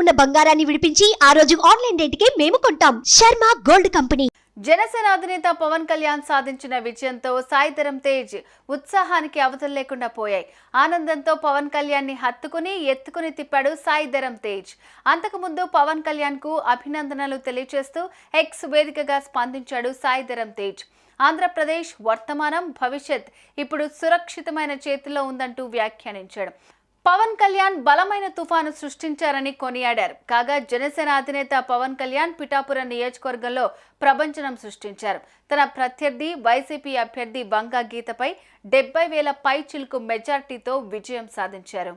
ఉన్న బంగారాన్ని విడిపించి ఆ రోజు ఆన్లైన్ రేటుకే మేము కొంటాం. Sharma gold company. జనసేన అధినేత పవన్ కళ్యాణ్ సాధించిన విజయంతో సాయిధరం తేజ్ ఉత్సాహానికి అవతలు లేకుండా పోయాయి. ఆనందంతో పవన్ కళ్యాణ్ని హత్తుకుని ఎత్తుకుని తిప్పాడు సాయిధరం తేజ్. అంతకుముందు పవన్ కళ్యాణ్కు అభినందనలు తెలియజేస్తూ ఎక్స్ వేదికగా స్పందించాడు సాయిధరం తేజ్. ఆంధ్రప్రదేశ్ వర్తమానం భవిష్యత్ ఇప్పుడు సురక్షితమైన చేతిలో ఉందంటూ వ్యాఖ్యానించాడు. పవన్ కళ్యాణ్ బలమైన తుఫాను సృష్టించారని కొనియాడారు. కాగా జనసేన అధినేత పవన్ కళ్యాణ్ పిఠాపురం నియోజకవర్గంలో ప్రపంచనం సృష్టించారు. తన ప్రత్యర్థి వైసీపీ అభ్యర్థి బంగా గీతపై డెబ్బై వేల పై చిలుకు మెజార్టీతో విజయం సాధించారు.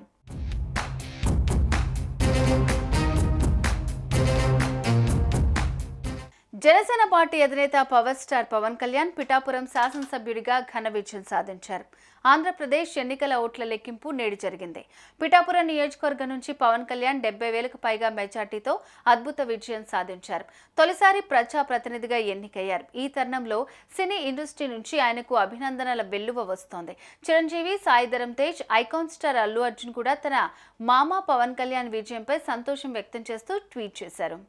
జనసేన పార్టీ అధినేత పవర్ స్టార్ పవన్ కళ్యాణ్ పిఠాపురం శాసనసభ్యుడిగా ఘన విజయం సాధించారు. ఆంధ్రప్రదేశ్ ఎన్నికల ఓట్ల లెక్కింపు నేడు జరిగింది. పిఠాపురం నియోజకవర్గం నుంచి పవన్ కళ్యాణ్ డెబ్బై వేలకు పైగా మెజార్టీతో అద్భుత విజయం సాధించారు. తొలిసారి ప్రజా ప్రతినిధిగా ఎన్నికయ్యారు. ఈ తరుణంలో సినీ ఇండస్ట్రీ నుంచి ఆయనకు అభినందనల వెల్లువ వస్తోంది. చిరంజీవి సాయిధరం తేజ్ ఐకాన్ స్టార్ అల్లు అర్జున్ కూడా తన మామ పవన్ కళ్యాణ్ విజయంపై సంతోషం వ్యక్తం చేస్తూ ట్వీట్ చేశారు.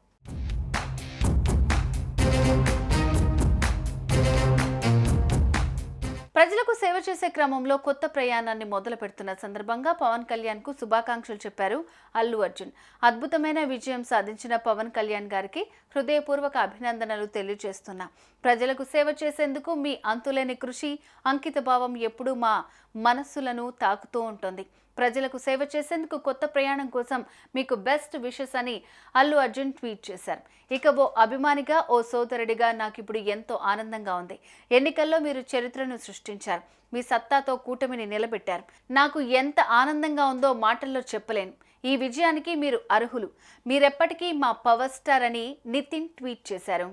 ప్రజలకు సేవ చేసే క్రమంలో కొత్త ప్రయాణాన్ని మొదలు పెడుతున్న సందర్భంగా పవన్ కళ్యాణ్కు శుభాకాంక్షలు చెప్పారు అల్లు అర్జున్. అద్భుతమైన విజయం సాధించిన పవన్ కళ్యాణ్ గారికి హృదయపూర్వక అభినందనలు తెలియజేస్తున్నా. ప్రజలకు సేవ చేసేందుకు మీ అంతులేని కృషి అంకిత భావం ఎప్పుడూ మా మనస్సులను తాకుతూ ఉంటుంది. ప్రజలకు సేవ చేసేందుకు కొత్త ప్రయాణం కోసం మీకు బెస్ట్ విషెస్ అని అల్లు అర్జున్ ట్వీట్ చేశారు. ఇక ఓ అభిమానిగా ఓ సోదరుడిగా నాకు ఇప్పుడు ఎంతో ఆనందంగా ఉంది. ఎన్నికల్లో మీరు చరిత్రను సృష్టించారు. మీ సత్తాతో కూటమిని నిలబెట్టారు. నాకు ఎంత ఆనందంగా ఉందో మాటల్లో చెప్పలేను. ఈ విజయానికి మీరు అర్హులు. మీరెప్పటికీ మా పవర్ స్టార్ అని నితిన్ ట్వీట్ చేశారు.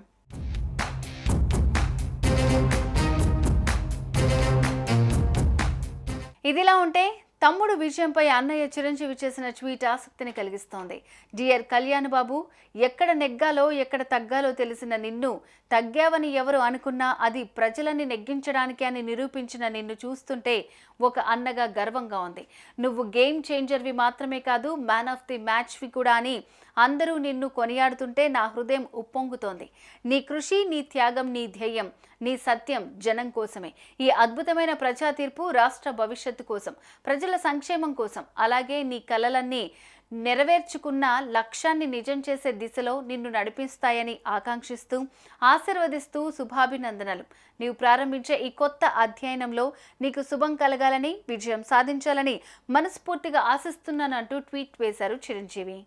ఇదిలా ఉంటే తమ్ముడు విజయంపై అన్నయ్య చిరంజీవి చేసిన ట్వీట్ ఆసక్తిని కలిగిస్తోంది. డియర్ కళ్యాణ్ బాబు ఎక్కడ నెగ్గాలో ఎక్కడ తగ్గాలో తెలిసిన నిన్ను తగ్గావని ఎవరు అనుకున్నా అది ప్రజలని నెగ్గించడానికి అని నిరూపించిన నిన్ను చూస్తుంటే ఒక అన్నగా గర్వంగా ఉంది. నువ్వు గేమ్ చేంజర్వి మాత్రమే కాదు మ్యాన్ ఆఫ్ ది మ్యాచ్వి కూడా అని అందరూ నిన్ను కొనియాడుతుంటే నా హృదయం ఉప్పొంగుతోంది. నీ కృషి నీ త్యాగం నీ ధ్యేయం నీ సత్యం జనం కోసమే. ఈ అద్భుతమైన ప్రజా తీర్పు రాష్ట్ర భవిష్యత్తు కోసం. ప్రజల సంక్షేమం కోసం అలాగే నీ కలలన్నీ నెరవేర్చుకున్న లక్ష్యాన్ని నిజం చేసే దిశలో నిన్ను నడిపిస్తాయని ఆకాంక్షిస్తూ ఆశీర్వదిస్తూ శుభాభినందనలు. నీవు ప్రారంభించే ఈ కొత్త అధ్యయనంలో నీకు శుభం కలగాలని విజయం సాధించాలని మనస్ఫూర్తిగా ఆశిస్తున్నానంటూ ట్వీట్ వేశారు చిరంజీవి.